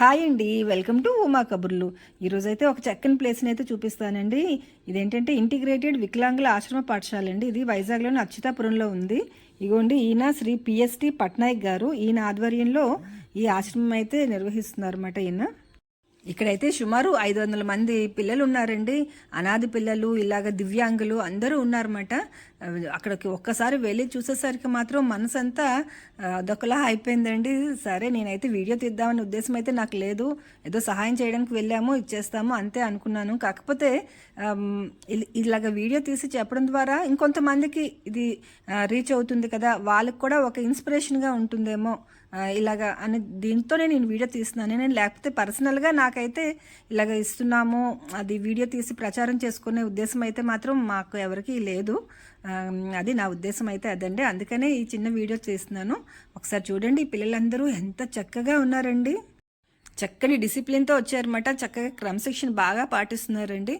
Hi అండి welcome to Uma కబుర్లు. ఈరోజైతే ఒక చక్కని ప్లేస్ని అయితే చూపిస్తానండి. ఇదేంటంటే ఇంటిగ్రేటెడ్ వికలాంగుల ఆశ్రమ పాఠశాల అండి. ఇది వైజాగ్లోని అచ్యుతాపురంలో ఉంది. ఇగోండి ఈయన శ్రీ పిఎస్టి పట్నాయక్ గారు. ఈయన ఆధ్వర్యంలో ఈ ఆశ్రమం అయితే నిర్వహిస్తున్నారు అన్నమాట ఈయన. ఇక్కడైతే సుమారు ఐదు వందల మంది పిల్లలు ఉన్నారండి అనాథ పిల్లలు ఇలాగ దివ్యాంగులు అందరూ ఉన్నారన్నమాట. అక్కడికి ఒక్కసారి వెళ్ళి చూసేసరికి మాత్రం మనసంతా అదొకలా అయిపోయిందండి. సరే నేనైతే వీడియో తీద్దామనే ఉద్దేశం అయితే నాకు లేదు. ఏదో సహాయం చేయడానికి వెళ్ళాము ఇచ్చేస్తాము అంతే అనుకున్నాను. కాకపోతే ఇల్- ఇలాగ వీడియో తీసి చెప్పడం ద్వారా ఇంకొంతమందికి ఇది రీచ్ అవుతుంది కదా. వాళ్ళకి కూడా ఒక ఇన్స్పిరేషన్గా ఉంటుందేమో. ఇలాగా అని దీంతోనే నేను వీడియో తీస్తున్నాను. నేను లేకపోతే పర్సనల్గా నాకైతే ఇలాగ ఇస్తున్నాము అది వీడియో తీసి ప్రచారం చేసుకునే ఉద్దేశం అయితే మాత్రం మాకు ఎవరికీ లేదు. అది నా ఉద్దేశం అయితే అదండి. అందుకనే ఈ చిన్న వీడియో చేస్తున్నాను ఒకసారి చూడండి ఈ పిల్లలందరూ ఎంత చక్కగా ఉన్నారండి. చక్కని డిసిప్లిన్తో వచ్చారన్నమాట. చక్కగా క్రమశిక్షణ బాగా పాటిస్తున్నారండి.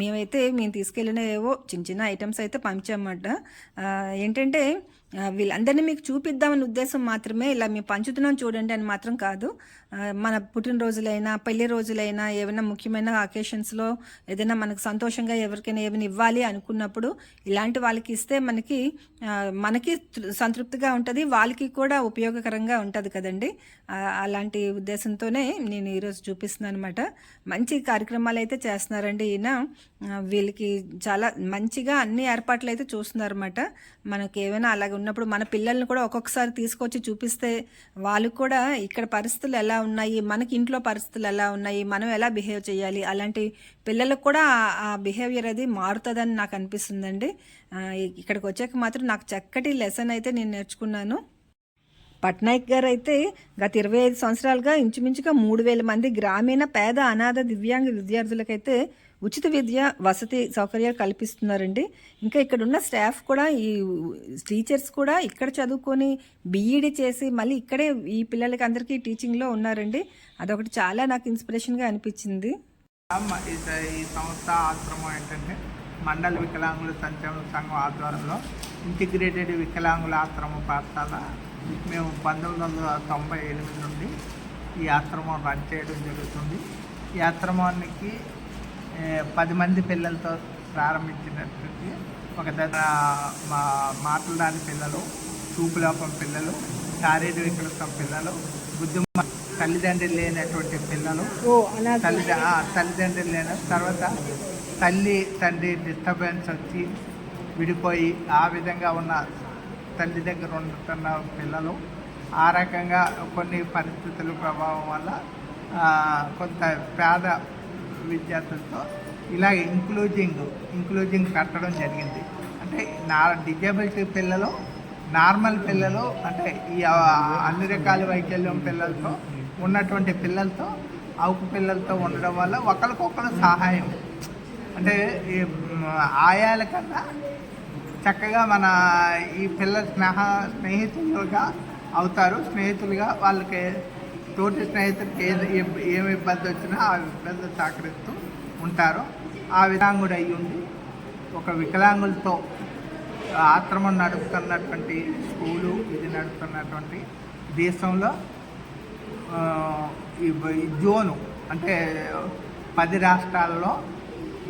మేమైతే మేము తీసుకెళ్ళిన ఏవో చిన్న చిన్న ఐటమ్స్ అయితే పంచామన్నమాట. ఏంటంటే వీళ్ళందరినీ మీకు చూపిద్దామని ఉద్దేశం మాత్రమే ఇలా మేము పంచుతున్నాం చూడండి అని మాత్రం కాదు. మన పుట్టినరోజులైనా పెళ్ళి రోజులైనా ఏమైనా ముఖ్యమైన అకేషన్స్లో ఏదైనా మనకు సంతోషంగా ఎవరికైనా ఏమైనా ఇవ్వాలి అనుకున్నప్పుడు ఇలాంటి వాళ్ళకి ఇస్తే మనకి మనకి సంతృప్తిగా ఉంటుంది వాళ్ళకి కూడా ఉపయోగకరంగా ఉంటుంది కదండి. అలాంటి ఉద్దేశంతోనే నేను ఈరోజు చూపిస్తున్నాను అనమాట మంచి కార్యక్రమాలు అయితే చేస్తున్నారండి ఈయన. వీళ్ళకి చాలా మంచిగా అన్ని ఏర్పాట్లు అయితే చూస్తున్నారన్నమాట. మనకి ఏమైనా అలాగే ఉన్నప్పుడు మన పిల్లల్ని కూడా ఒక్కొక్కసారి తీసుకొచ్చి చూపిస్తే వాళ్ళు కూడా ఇక్కడ పరిస్థితులు ఎలా ఉన్నాయి మనకి ఇంట్లో పరిస్థితులు ఎలా ఉన్నాయి మనం ఎలా బిహేవ్ చేయాలి అలాంటి పిల్లలకు కూడా ఆ- బిహేవియర్ అది మారుతుందని నాకు అనిపిస్తుందండి. ఇక్కడికి వచ్చాక మాత్రం నాకు చక్కటి లెసన్ అయితే నేను నేర్చుకున్నాను. పట్నాయక్ గారు అయితే గత ఇరవై ఐదు సంవత్సరాలుగా ఇంచుమించుగా మూడు వేల మంది గ్రామీణ పేద అనాథ దివ్యాంగ విద్యార్థులకైతే ఉచిత విద్య వసతి సౌకర్యాలు కల్పిస్తున్నారండి. ఇంకా ఇక్కడ ఉన్న స్టాఫ్ కూడా ఈ టీచర్స్ కూడా ఇక్కడ చదువుకొని బీఈడి చేసి మళ్ళీ ఇక్కడే ఈ పిల్లలకి అందరికీ టీచింగ్లో ఉన్నారండి. అదొకటి చాలా నాకు ఇన్స్పిరేషన్గా అనిపించింది. ఈ ఈ సంస్థ ఆశ్రమం ఏంటంటే మండల వికలాంగుల సంక్షేమ సంఘం ఆధ్వర్యంలో ఇంటిగ్రేటెడ్ వికలాంగుల ఆశ్రమం పాఠశాల మేము పంతొమ్మిది వందల తొంభై ఎనిమిది నుండి ఈ ఆశ్రమం రన్ చేయడం జరుగుతుంది. ఈ ఆశ్రమానికి పది మంది పిల్లలతో ప్రారంభించినటువంటి ఒక దగ్గర మా మాట్లాడని పిల్లలు చూపులోపం పిల్లలు శారీరక వికలత్వం పిల్లలు బుద్ధి తల్లిదండ్రులు లేనటువంటి పిల్లలు తల్లి ఆ, తల్లిదండ్రులు లేని తర్వాత తల్లి తండ్రి డిస్టర్బెన్స్ వచ్చి విడిపోయి ఆ విధంగా ఉన్న తల్లి దగ్గర ఉంటున్న పిల్లలు ఆ రకంగా కొన్ని పరిస్థితుల ప్రభావం వల్ల కొంత పేద విద్యార్థులతో ఇలా ఇంక్లూజింగ్ ఇంక్లూజింగ్ పెట్టడం జరిగింది. అంటే నా డిజేబిలిటీ పిల్లలు నార్మల్ పిల్లలు అంటే ఈ అన్ని రకాల వైకల్యం పిల్లలతో ఉన్నటువంటి పిల్లలతో అవుకు పిల్లలతో ఉండడం వల్ల ఒకరికొకరు సహాయం. అంటే ఆయాల కన్నా చక్కగా మన ఈ పిల్ల స్నేహ స్నేహితులుగా అవుతారు. స్నేహితులుగా వాళ్ళకి తోటి స్నేహితులకి ఏది ఏమి ఇబ్బంది వచ్చినా ఆ ఇబ్బంది సహకరిస్తూ ఉంటారు. ఆ వికలాంగుడు అయి ఉండి ఒక వికలాంగులతో ఆశ్రమం నడుపుతున్నటువంటి స్కూలు ఇది నడుపుతున్నటువంటి దేశంలో ఈ ఈ జోను అంటే పది రాష్ట్రాల్లో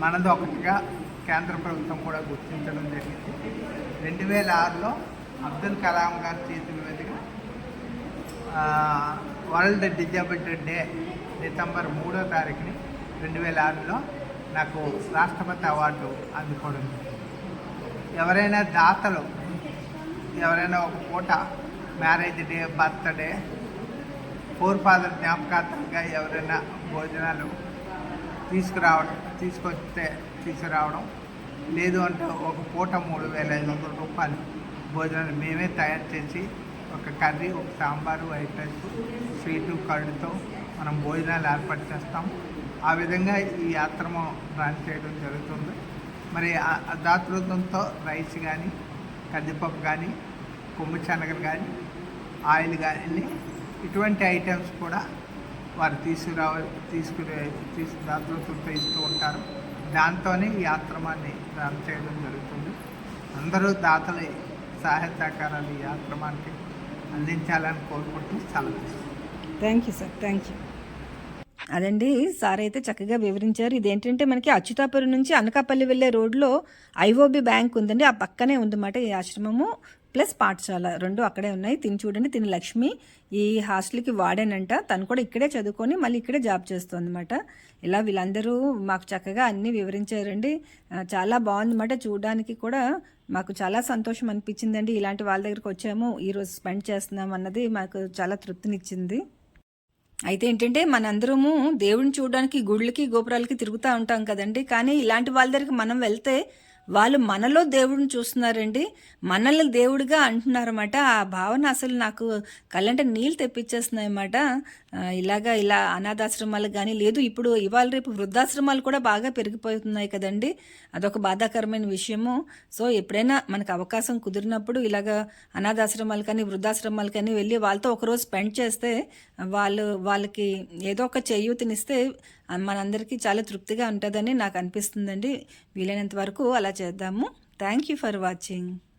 మనది ఒకటిగా కేంద్ర ప్రభుత్వం కూడా గుర్తించడం జరిగింది. రెండు వేల ఆరులో అబ్దుల్ కలాం గారి చేతుల మీదుగా వరల్డ్ డిజబిలిటీ డే డిసెంబర్ మూడో తారీఖుని రెండు వేల ఆరులో నాకు రాష్ట్రపతి అవార్డు అందుకోవడం ఎవరైనా దాతలు ఎవరైనా ఒక పూట marriage day birthday for father జ్ఞాపకార్థంగా ఎవరైనా భోజనాలు తీసుకురావడం తీసుకొస్తే తీసుకురావడం. లేదు అంటే ఒక పూట మూడు వేల ఐదు వందల రూపాయలు భోజనాలు మేమే తయారు చేసి ఒక కర్రీ ఒక సాంబారు వైట్ రైస్ స్వీటు కర్డుతో మనం భోజనాలు ఏర్పాటు చేస్తాం. ఆ విధంగా ఈ ఆశ్రమం రన్ చేయడం జరుగుతుంది. మరి దాతృత్వంతో రైస్ కానీ కందిపప్పు కానీ కొమ్ము శనగలు కానీ ఆయిల్ కానీ ఇటువంటి ఐటమ్స్ కూడా వారు తీసుకురావ తీసుకునే తీసు దాతృత్వంతో ఇస్తూ ఉంటారు. దాంతోనే ఈ ఆశ్రమాన్ని రన్ చేయడం జరుగుతుంది. అందరూ దాతలే సహాయ సహకారాలు ఈ ఆశ్రమానికి అందించాలని కోరుకుంటూ సెలవు thank you sir thank you అదండి సార్ అయితే చక్కగా వివరించారు. ఇదేంటంటే మనకి అచ్యుతాపురం నుంచి అనకాపల్లి వెళ్ళే రోడ్లో ఐఓబి బ్యాంక్ ఉందండి. ఆ పక్కనే ఉందన్నమాట ఈ ఆశ్రమము. ప్లస్ పాఠశాల రెండు అక్కడే ఉన్నాయి. తిని చూడండి తిని లక్ష్మి. ఈ హాస్టల్కి వాడానంట. తను కూడా ఇక్కడే చదువుకొని మళ్ళీ ఇక్కడే జాబ్ చేస్తుంది అనమాట ఇలా వీళ్ళందరూ మాకు చక్కగా అన్నీ వివరించారండి. చాలా బాగుందన్నమాట. చూడడానికి కూడా మాకు చాలా సంతోషం అనిపించిందండి. ఇలాంటి వాళ్ళ దగ్గరికి వచ్చాము. ఈరోజు స్పెండ్ చేస్తున్నాం అన్నది మాకు చాలా తృప్తినిచ్చింది. అయితే ఏంటంటే మనందరము దేవుడిని చూడడానికి గుళ్ళకి గోపురాలకి తిరుగుతూ ఉంటాం కదండి. కానీ ఇలాంటి వాళ్ళ దగ్గరికి మనం వెళ్తే వాళ్ళు మనలో దేవుడిని చూస్తున్నారండి. మనల్ని దేవుడిగా అంటున్నారన్నమాట. ఆ భావన అసలు నాకు కళ్ళంటే నీళ్ళు తెప్పించేస్తున్నాయన్నమాట. ఇలాగా ఇలా అనాథాశ్రమాలు కానీ లేదు ఇప్పుడు ఇవాళ రేపు వృద్ధాశ్రమాలు కూడా బాగా పెరిగిపోతున్నాయి కదండి. అదొక బాధాకరమైన విషయము. సో ఎప్పుడైనా మనకు అవకాశం కుదిరినప్పుడు ఇలాగా అనాథాశ్రమాలు కానీ వృద్ధాశ్రమాలు కానీ వెళ్ళి వాళ్ళతో ఒకరోజు స్పెండ్ చేస్తే వాళ్ళు వాళ్ళకి ఏదో ఒక చేయూతనిస్తే మనందరికీ చాలా తృప్తిగా ఉంటుందని నాకు అనిపిస్తుందండి. వీలైనంత వరకు అలా చేద్దాము. Thank you for watching